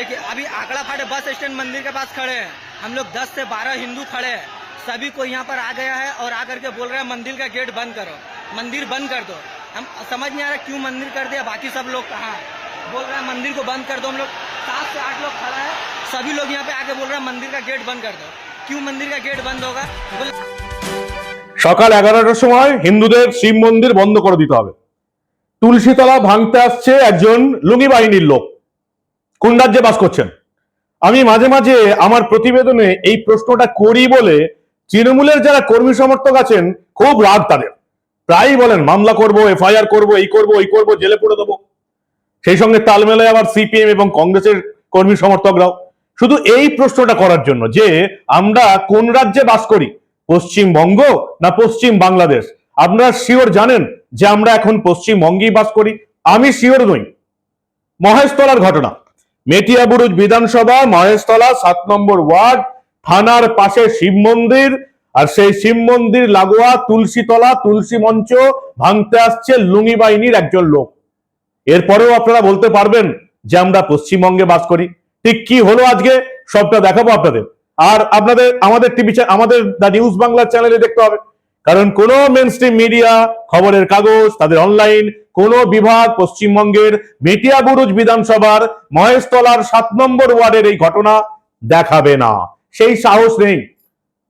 खड़े हैं देखिए अभी आकड़ा फाटे बस स्टैंड मंदिर के पास खड़े हैं हम लोग 10 से 12 हिंदू खड़े हैं सभी को यहाँ पर आ गया है और आकर के बोल रहे हैं मंदिर का गेट बंद करो मंदिर बंद कर दो हम समझ नहीं आ रहा क्यों मंदिर कर दिया बाकी सब लोग कहाँ हैं बोल रहे हैं मंदिर को बंद कर दो हम लोग सात से आठ लोग खड़ा है सभी लोग यहाँ पे आके बोल रहे हैं मंदिर का गेट बंद कर दो क्यों मंदिर का गेट बंद होगा बोले সকাল এগারোটার সময় হিন্দুদের শিব মন্দির বন্ধ করে দিতে হবে তুলসীতলা ভাঙতে আসছে একজন লুঙ্গি বাহিনীর লোক কোন রাজ্যে বাস করছেন? আমি মাঝে মাঝে আমার প্রতিবেদনে এই প্রশ্নটা করি বলে তৃণমূলের যারা কর্মী সমর্থক আছেন, খুব রাগ তাদের। প্রায়ই বলেন, মামলা করব, এফআইআর করব, এই করব এই করব, জেলে পড়ে দেবো। সেই সঙ্গে তাল মেলায় আবার সিপিএম এবং কংগ্রেসের কর্মী সমর্থকরাও। শুধু এই প্রশ্নটা করার জন্য যে, আমরা কোন রাজ্যে বাস করি? পশ্চিমবঙ্গ না পশ্চিম বাংলাদেশ? আপনারা শিওর জানেন যে আমরা এখন পশ্চিমবঙ্গেই বাস করি। আমি শিওর নই। মহেশতলার ঘটনা। মেটিয়াবুরুজ বিধানসভা, মহেশতলা, সাত নম্বর ওয়ার্ড, থানার পাশে শিব মন্দির। আর সেই শিব মন্দির লাগোয়া তুলসীতলা, তুলসী মঞ্চ ভাঙতে আসছে লুঙ্গি বাহিনীর একজন লোক। এরপরেও আপনারা বলতে পারবেন যে আমরা পশ্চিমবঙ্গে বাস করি। ঠিক কি হলো আজকে? সবটা দেখাবো আপনাদের। আর আপনাদের, আমাদের টিভি আমাদের দ্য নিউজ বাংলা চ্যানেলে দেখতে হবে। কারণ কোন মেন মিডিয়া খবরের কাগজ, তাদের অনলাইন কোন বিভাগ পশ্চিমবঙ্গের মেটিয়াবুরুজ বিধানসভার মহেশতলার সাত নম্বর ওয়ার্ডের এই ঘটনা দেখাবে না। সেই সাহস নেই।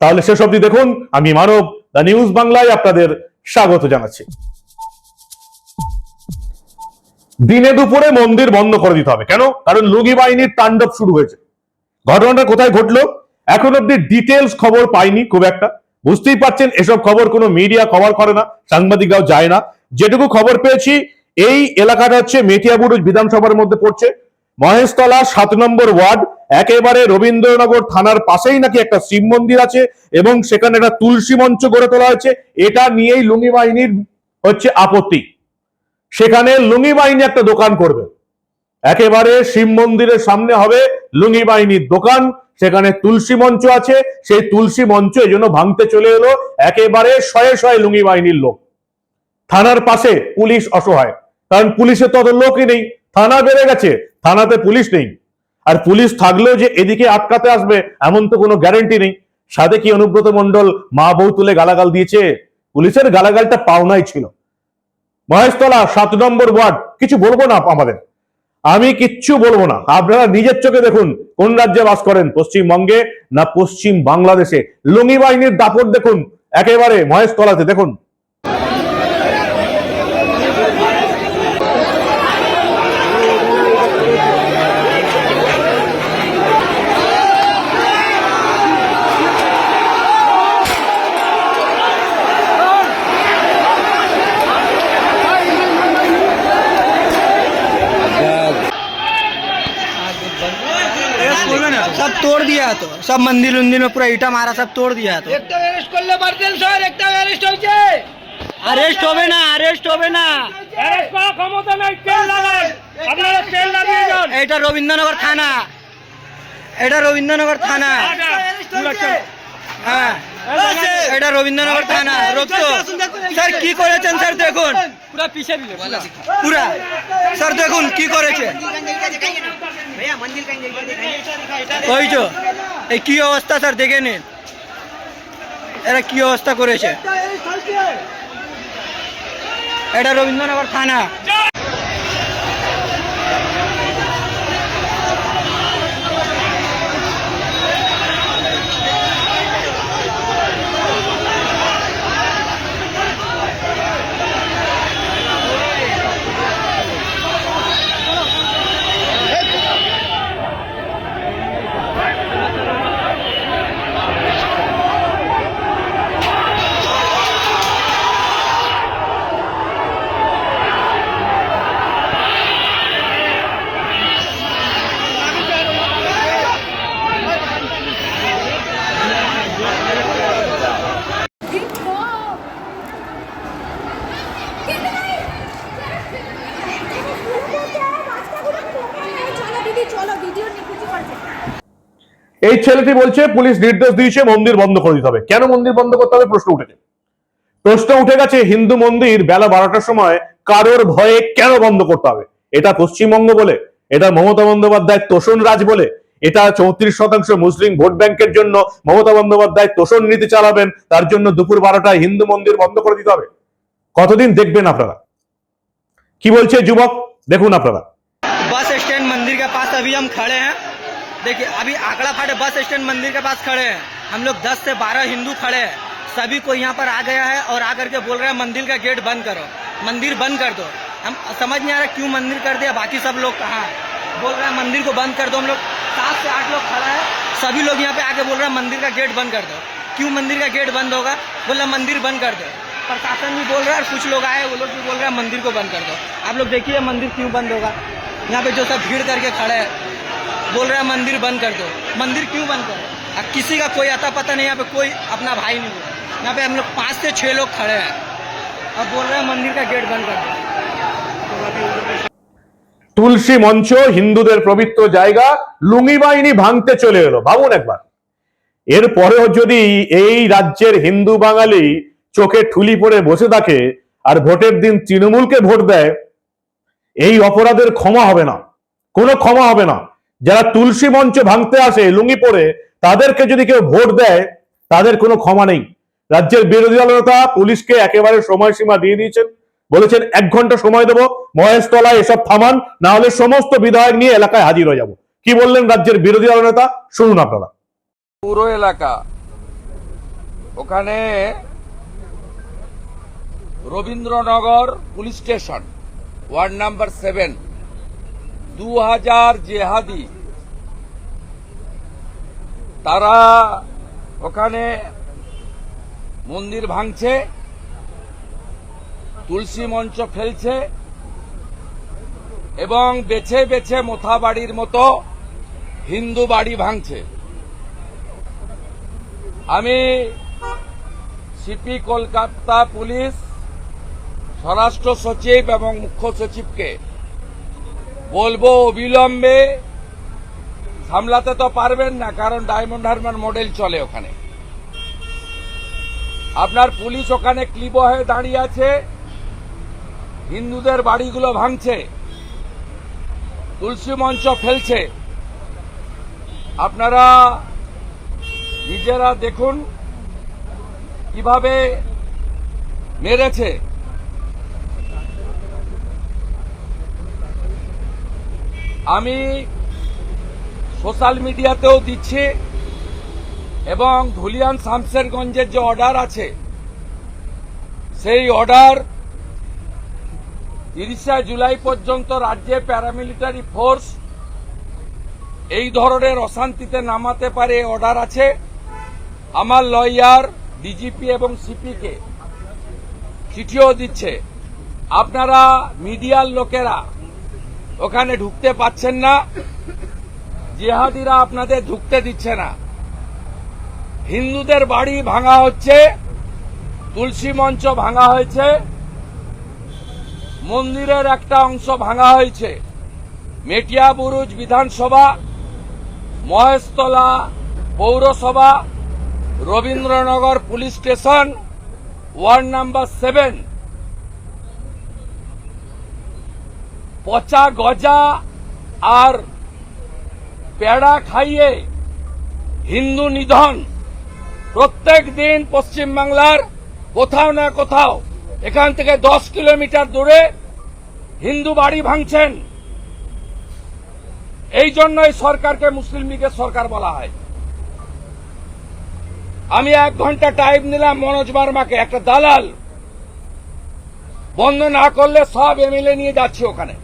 তাহলে শেষ অবধি দেখুন, আমি মানব, দ্য নিউজ বাংলায় আপনাদের স্বাগত জানাচ্ছি। দিনে দুপুরে মন্দির বন্ধ করে দিতে হবে। কেন? কারণ লুঙ্গি বাহিনীর তাণ্ডব শুরু হয়েছে। ঘটনাটা কোথায় ঘটলো? এখন অব্দি ডিটেলস খবর পাইনি, খুব একটা। বুঝতেই পারছেন, এসব খবর কোনো মিডিয়া কভার করে না, সাংবাদিকরাও যায় না। যেটুকু খবর পেয়েছি, এই এলাকাটা হচ্ছে মেটিয়াবুরুজ বিধানসভার মধ্যে পড়ছে। মহেশতলা সাত নম্বর ওয়ার্ড, একেবারে রবীন্দ্রনগর থানার পাশেই নাকি একটা শিব মন্দির আছে এবং সেখানে একটা তুলসী মঞ্চ গড়ে তোলা হয়েছে। এটা নিয়েই লুঙ্গি বাহিনীর হচ্ছে আপত্তি। সেখানে লুঙ্গি বাহিনী একটা দোকান করবে। একেবারে শিব মন্দিরের সামনে হবে লুঙ্গি বাহিনীর দোকান। সেখানে তুলসী মঞ্চ আছে। সেই তুলসী মঞ্চ এই জন্য ভাঙতে চলে এলো। একেবারে শয়ে শয়ে লুঙ্গি বাহিনীর লোক। থানার পাশে পুলিশ অসহায়। কারণ পুলিশের তত লোকই নেই। থানা বেড়ে গেছে, থানাতে পুলিশ নেই। আর পুলিশ থাকলেও যে এদিকে আটকাতে আসবে, এমন তো কোনো গ্যারেন্টি নেই। সাথে কি অনুব্রত মন্ডল মা বউ তুলে গালাগাল দিয়েছে। পুলিশের গালাগালটা পাওনাই ছিল। মহেশতলা, সাত নম্বর ওয়ার্ড। কিছু বলব না আমাদের। আমি কিচ্ছু বলব না। আপনারা নিজের চোখে দেখুন কোন রাজ্যে বাস করেন। পশ্চিমবঙ্গে না পশ্চিম বাংলাদেশে। লুঙ্গি বাহিনীর দাপট দেখুন। একেবারে মহেশতলাতে দেখুন। दिया है तो सब मंदिर उंदिर में पूरा ईटा मारा सब तोड़ दिया है तो একটা অ্যারেস্ট করলে পারতেন স্যার একটা অ্যারেস্ট হয়েছে अरेस्ट होवे ना अरेस्ट होवे ना অ্যারেস্ট করার ক্ষমতা নাই তেল লাগান আপনারা তেল লাগিয়ে যান এটা রবীন্দ্রনগর থানা এটা রবীন্দ্রনগর থানা হ্যাঁ এটা রবীন্দ্রনগর থানা রক্ত। স্যার কি করেছেন স্যার দেখুন। পুরা পিছে পুরা। স্যার দেখুন কি করেছে। কইছো এই কি অবস্থা স্যার দেখে নিন। এরা কি অবস্থা করেছে? এটা রবীন্দ্রনগর থানা চলো দিদি চলো ভিডিও নিকুচি করছে এই ছেলেটি বলছে পুলিশ নির্দেশ দিয়েছে মন্দির বন্ধ করে দিতে হবে কেন মন্দির বন্ধ করতে হবে প্রশ্ন উঠেছে প্রশ্ন উঠে গেছে হিন্দু মন্দির বেলা বারোটার সময় কারোর ভয়ে কেন বন্ধ করতে হবে এটা পশ্চিমবঙ্গ বলে এটা মমতা বন্দ্যোপাধ্যায় তোষণ রাজ বলে এটা চৌত্রিশ শতাংশ মুসলিম ভোট ব্যাংকের জন্য মমতা বন্দ্যোপাধ্যায় তোষণ নীতি চালাবেন তার জন্য দুপুর বারোটায় হিন্দু মন্দির বন্ধ করে দিতে হবে কতদিন দেখবেন আপনারা কি বলছে যুবক দেখুন আপনারা बस स्टैंड मंदिर के पास अभी हम खड़े हैं देखिए, अभी आंकड़ा फाटे बस स्टैंड मंदिर के पास खड़े हैं। हम लोग 10 से 12 हिंदू खड़े हैं। सभी को यहाँ पर आ गया है और आकर के बोल रहे हैं, मंदिर का गेट बंद करो। मंदिर बंद कर दो। हम समझ नहीं आ रहा क्यों मंदिर कर दिया, बाकी सब लोग कहाँ बोल रहे हैं, मंदिर को बंद कर दो हम लोग। सात से आठ लोग खड़ा है। सभी लोग यहाँ पे आके बोल रहे हैं, मंदिर का गेट बंद कर दो। क्यों मंदिर का गेट बंद होगा? बोला, मंदिर बंद कर दो। प्रशासन भी बोल रहा है और कुछ लोग आए, वो लोग भी बोल रहे हैं, मंदिर को बंद कर दो। आप लोग देखिए, मंदिर क्यों बंद होगा? यहाँ पे जो सब भीड़ करके खड़े हैं। बोल रहे हैं मंदिर बंद कर दो मंदिर क्यों बंद करो अब किसी का कोई आता पता नहीं यहाँ पे कोई अपना भाई नहीं है यहाँ पे हम लोग पाँच से छः लोग खड़े हैं अब बोल रहे हैं मंदिर का गेट बंद कर दो তুলসী মঞ্চ হিন্দুদের পবিত্র জায়গা লুঙ্গি বাহিনী ভাঙতে চলে এলো ভাবুন একবার এরপরেও যদি এই রাজ্যের হিন্দু বাঙালি চোখে ঠুলি পড়ে বসে থাকে আর ভোটের দিন তৃণমূলকে ভোট দেয় এই অপরাধের ক্ষমা হবে না কোনো ক্ষমা হবে না যারা তুলসী মঞ্চ ভাঙতে আসে, লুঙ্গি পরে, তাদেরকে যদি কেউ ভোট দেয়, তাদের কোনো ক্ষমা নেই। রাজ্যের বিরোধী দলনেতা পুলিশকে একেবারে সময়সীমা দিয়ে দিয়েছেন। বলেছেন, এক ঘণ্টা সময় দেবো, মহেশতলায় এসব থামান না হলে সমস্ত বিধায়ক নিয়ে এলাকায় হাজির হয়ে যাব। কি বললেন রাজ্যের বিরোধী দলনেতা শুনুন আপনারা। পুরো এলাকা। ওখানে Rabindranagar police station, ward number seven. দু হাজার জেহাদি, তারা ওখানে মন্দির ভাঙছে, তুলসী মঞ্চ ফেলছে, এবং বেছে বেছে মোথা বাড়ির মতো হিন্দু বাড়ি ভাঙছে। আমি সিপি কলকাতা পুলিশ, স্বরাষ্ট্র সচিব এবং মুখ্য সচিবকে বলব অবিলম্বে সামলাতে তো পারবেন না, কারণ ডায়মন্ড হারবার মডেল চলে ওখানে। আপনার পুলিশ ওখানে ক্লিব হয়ে দাঁড়িয়ে আছে। হিন্দুদের বাড়িগুলো ভাঙছে। তুলসী মঞ্চ ফেলছে। আপনারা নিজেরা দেখুন কীভাবে মেরেছে। আমি সোশ্যাল মিডিয়াতেও দিচ্ছি এবং ধুলিয়ান শামসেরগঞ্জের যে অর্ডার আছে, সেই অর্ডার তিরিশে জুলাই পর্যন্ত রাজ্যে প্যারামিলিটারি ফোর্স এই ধরনের অশান্তিতে নামাতে পারে অর্ডার আছে। আমার লয়ার, ডিজিপি এবং সিপিকে চিঠিও দিচ্ছে। আপনারা মিডিয়ার লোকেরা ওখানে ঢুকতে পাচ্ছেন না। জেহাদিরা আপনাদের ঢুকতে দিচ্ছে না। হিন্দুদের বাড়ি ভাঙা হচ্ছে, তুলসী মঞ্চ ভাঙা হয়েছে, মন্দিরের একটা অংশ ভাঙা হয়েছে। মেটিয়া বুরুজ বিধানসভা, মহেশতলা পৌরসভা, Rabindranagar police station, ward number seven. পচা গজা আর পেড়া খাইয়ে হিন্দু নিধন। প্রত্যেক দিন পশ্চিমবাংলার কোথাও না কোথাও, এখান থেকে দশ কিলোমিটার দূরে হিন্দু বাড়ি ভাঙছেন। এই জন্যই সরকারকে মুসলিম লীগের সরকার বলা হয়। আমি এক ঘণ্টা টাইম নিলাম মনোজ বার্মাকে, একটা দালাল। বন্ধ না করলে সব এমএলএ নিয়ে যাচ্ছি ওখানে।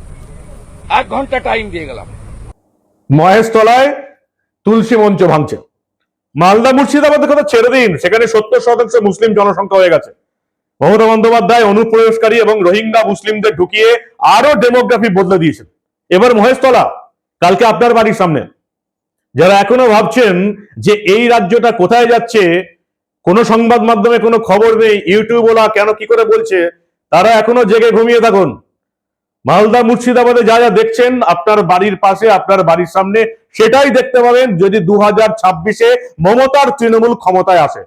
এক ঘণ্টা টাইম দিয়ে গেলাম। মহেশতলায় তুলসী মঞ্চ ভাঙছে। মালদা মুর্শিদাবাদের কথা ছেড়ে দিন, সেখানে সত্তর শতাংশ মুসলিম জনসংখ্যা হয়ে গেছে। মমতা বন্দ্যোপাধ্যায় অনুপ্রবেশকারী এবং রোহিঙ্গা মুসলিমদের ঢুকিয়ে আরও ডেমোগ্রাফি বদলে দিয়েছেন। এবার মহেশতলা, কালকে আপনার বাড়ির সামনে। যারা এখনও ভাবছেন যে এই রাজ্যটা কোথায় যাচ্ছে, কোনো সংবাদ মাধ্যমে কোনো খবর নেই ইউটিউব ওলা কেন কি করে বলছে, তারা এখনও জেগে ঘুমিয়ে থাকুন। মালদা মুর্শিদাবাদে যা যা দেখছেন, আপনার বাড়ির পাশে, আপনার বাড়ির সামনে, সেটাই দেখতে পাবেন যদি দু হাজার ছাব্বিশে মমতার তৃণমূল ক্ষমতায় আসে।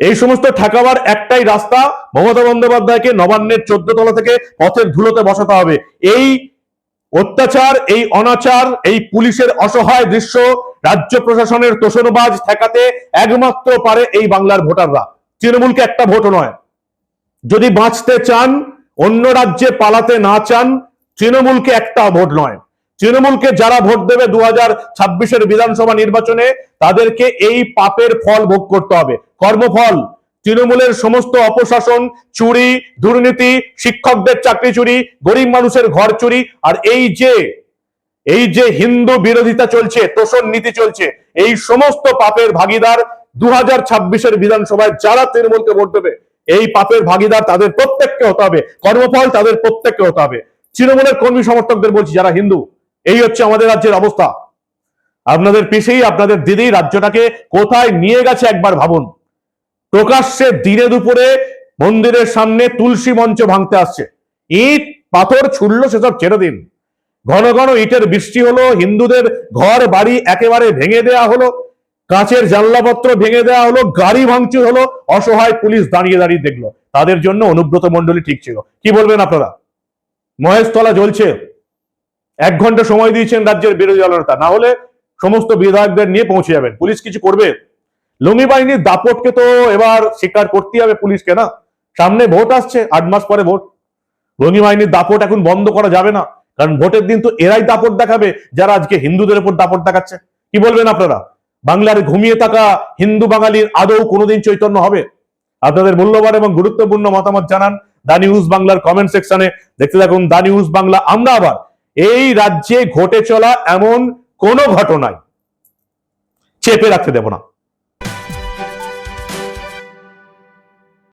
এই সমস্ত ঠেকাবার একটাই রাস্তা, মমতা বন্দ্যোপাধ্যায়কে নবান্নের চোদ্দ তলা থেকে পথের ধুলোতে বসাতে হবে। এই অত্যাচার, এই অনাচার, এই পুলিশের অসহায় দৃশ্য রাজ্য প্রশাসনের তোষণবাজ ঠেকাতে একমাত্র পারে এই বাংলার ভোটাররা। তৃণমূলকে একটা ভোটও নয়। যদি বাঁচতে চান অন্য রাজ্যে পালাতে না চান, তৃণমূলকে একটা ভোট নয়। তৃণমূলকে যারা ভোট দেবে দু হাজার ছাব্বিশের বিধানসভা নির্বাচনে, তাদেরকে এই পাপের ফল ভোগ করতে হবে। কর্মফল, তৃণমূলের সমস্ত অপশাসন, চুরি, দুর্নীতি, শিক্ষকদের চাকরি চুরি, গরিব মানুষের ঘর চুরি, আর এই যে এই যে হিন্দু বিরোধিতা চলছে, তোষণ নীতি চলছে, এই সমস্ত পাপের ভাগিদার দু হাজার ছাব্বিশের বিধানসভায় যারা তৃণমূলকে ভোট দেবে এই পাপের ভাগিদার তাদের প্রত্যেককে হতে হবে। কর্মফল তাদের প্রত্যেককে হতে হবে। তৃণমূলের কর্মী সমর্থকদের বলছি, যারা হিন্দু, এই হচ্ছে আমাদের রাজ্যের অবস্থা। আপনাদের পিসেই আপনাদের দিদি রাজ্যটাকে কোথায় নিয়ে গেছে একবার ভাবুন। প্রকাশ্যে দিনে দুপুরে মন্দিরের সামনে তুলসী মঞ্চ ভাঙতে আসছে। ইট, পাথর ছুড়লো সেসব ছেড়ে দিন ঘন ঘন ইটের বৃষ্টি হলো, হিন্দুদের ঘর বাড়ি একেবারে ভেঙে দেয়া হলো। কাঁচের জানলাপত্র ভেঙে দেওয়া হলো, গাড়ি ভাঙচুর হলো, অসহায় পুলিশ দাঁড়িয়ে দাঁড়িয়ে দেখল। তাদের জন্য অনুব্রত মন্ডলী ঠিক ছিল। কি বলবেন আপনারা? মহেশতলা জ্বলছে। এক ঘণ্টা সময় দিয়েছেন রাজ্যের বিরোধী দলনেতা। না হলে সমস্ত বিধায়কদের নিয়ে পৌঁছে যাবেন। পুলিশ কিছু করবে? লুঙ্গি বাহিনীর দাপটকে তো এবার স্বীকার করতেই হবে পুলিশকে, না? সামনে ভোট আসছে, আট মাস পরে ভোট। লুঙ্গি বাহিনীর দাপট এখন বন্ধ করা যাবে না। কারণ ভোটের দিন তো এরাই দাপট দেখাবে, যারা আজকে হিন্দুদের উপর দাপট দেখাচ্ছে। কি বলবেন আপনারা? বাংলার ঘুমিয়ে থাকা হিন্দু বাঙালির আদৌ কোনোদিন চৈতন্য হবে? আপনাদের মূল্যবান এবং গুরুত্বপূর্ণ মতামত জানান দা নিউজ বাংলার কমেন্ট সেকশনে দেখতে থাকুন দা নিউজ বাংলা। আমরা আবার এই রাজ্যে ঘটে চলা এমন কোন ঘটনায় চেপে রাখতে দেব না।